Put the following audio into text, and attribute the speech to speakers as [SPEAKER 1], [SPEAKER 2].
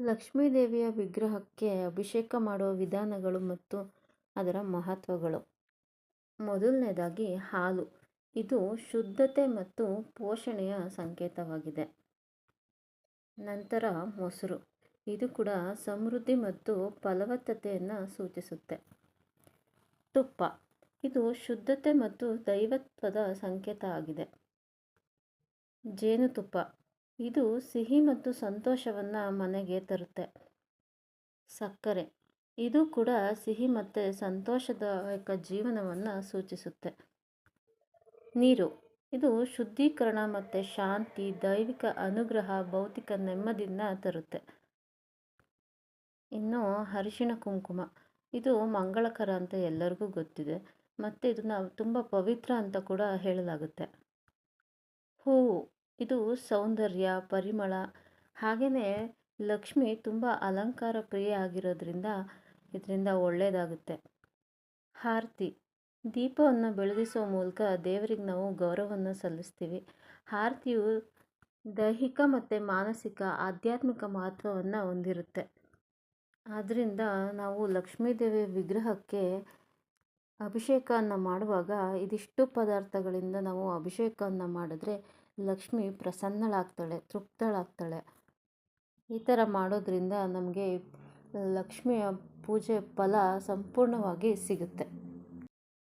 [SPEAKER 1] ಲಕ್ಷ್ಮೀದೇವಿಯ ವಿಗ್ರಹಕ್ಕೆ ಅಭಿಷೇಕ ಮಾಡುವ ವಿಧಾನಗಳು ಮತ್ತು ಅದರ ಮಹತ್ವಗಳು. ಮೊದಲನೇದಾಗಿ ಹಾಲು. ಇದು ಶುದ್ಧತೆ ಮತ್ತು ಪೋಷಣೆಯ ಸಂಕೇತವಾಗಿದೆ. ನಂತರ ಮೊಸರು. ಇದು ಕೂಡ ಸಮೃದ್ಧಿ ಮತ್ತು ಫಲವತ್ತತೆಯನ್ನು ಸೂಚಿಸುತ್ತೆ. ತುಪ್ಪ. ಇದು ಶುದ್ಧತೆ ಮತ್ತು ದೈವತ್ವದ ಸಂಕೇತ ಆಗಿದೆ. ಜೇನುತುಪ್ಪ. ಇದು ಸಿಹಿ ಮತ್ತು ಸಂತೋಷವನ್ನು ಮನೆಗೆ ತರುತ್ತೆ. ಸಕ್ಕರೆ. ಇದು ಕೂಡ ಸಿಹಿ ಮತ್ತು ಸಂತೋಷದಾಯಕ ಜೀವನವನ್ನು ಸೂಚಿಸುತ್ತೆ. ನೀರು. ಇದು ಶುದ್ಧೀಕರಣ ಮತ್ತು ಶಾಂತಿ, ದೈವಿಕ ಅನುಗ್ರಹ, ಭೌತಿಕ ನೆಮ್ಮದಿಯನ್ನು ತರುತ್ತೆ. ಇನ್ನು ಅರಿಶಿಣ ಕುಂಕುಮ. ಇದು ಮಂಗಳಕರ ಅಂತ ಎಲ್ಲರಿಗೂ ಗೊತ್ತಿದೆ. ಮತ್ತು ಇದನ್ನು ತುಂಬ ಪವಿತ್ರ ಅಂತ ಕೂಡ ಹೇಳಲಾಗುತ್ತೆ. ಹೂವು. ಇದು ಸೌಂದರ್ಯ, ಪರಿಮಳ ಹಾಗೆಯೇ ಲಕ್ಷ್ಮಿ ತುಂಬ ಅಲಂಕಾರ ಪ್ರಿಯ ಆಗಿರೋದ್ರಿಂದ ಇದರಿಂದ ಒಳ್ಳೆಯದಾಗುತ್ತೆ ಆರತಿ ದೀಪವನ್ನು ಬೆಳಗಿಸುವ ಮೂಲಕ ದೇವರಿಗೆ ನಾವು ಗೌರವವನ್ನು ಸಲ್ಲಿಸ್ತೀವಿ. ಆರತಿಯು ದೈಹಿಕ ಮತ್ತು ಮಾನಸಿಕ, ಆಧ್ಯಾತ್ಮಿಕ ಮಹತ್ವವನ್ನು ಹೊಂದಿರುತ್ತೆ. ಆದ್ದರಿಂದ ನಾವು ಲಕ್ಷ್ಮೀದೇವಿ ವಿಗ್ರಹಕ್ಕೆ ಅಭಿಷೇಕವನ್ನು ಮಾಡುವಾಗ ಇದಿಷ್ಟು ಪದಾರ್ಥಗಳಿಂದ ನಾವು ಅಭಿಷೇಕವನ್ನು ಮಾಡಿದ್ರೆ ಲಕ್ಷ್ಮಿ ಪ್ರಸನ್ನಳಾಗ್ತಾಳೆ, ತೃಪ್ತಳಾಗ್ತಾಳೆ. ಈ ಥರ ಮಾಡೋದ್ರಿಂದ ನಮಗೆ ಲಕ್ಷ್ಮಿಯ ಪೂಜೆ ಫಲ ಸಂಪೂರ್ಣವಾಗಿ ಸಿಗುತ್ತೆ.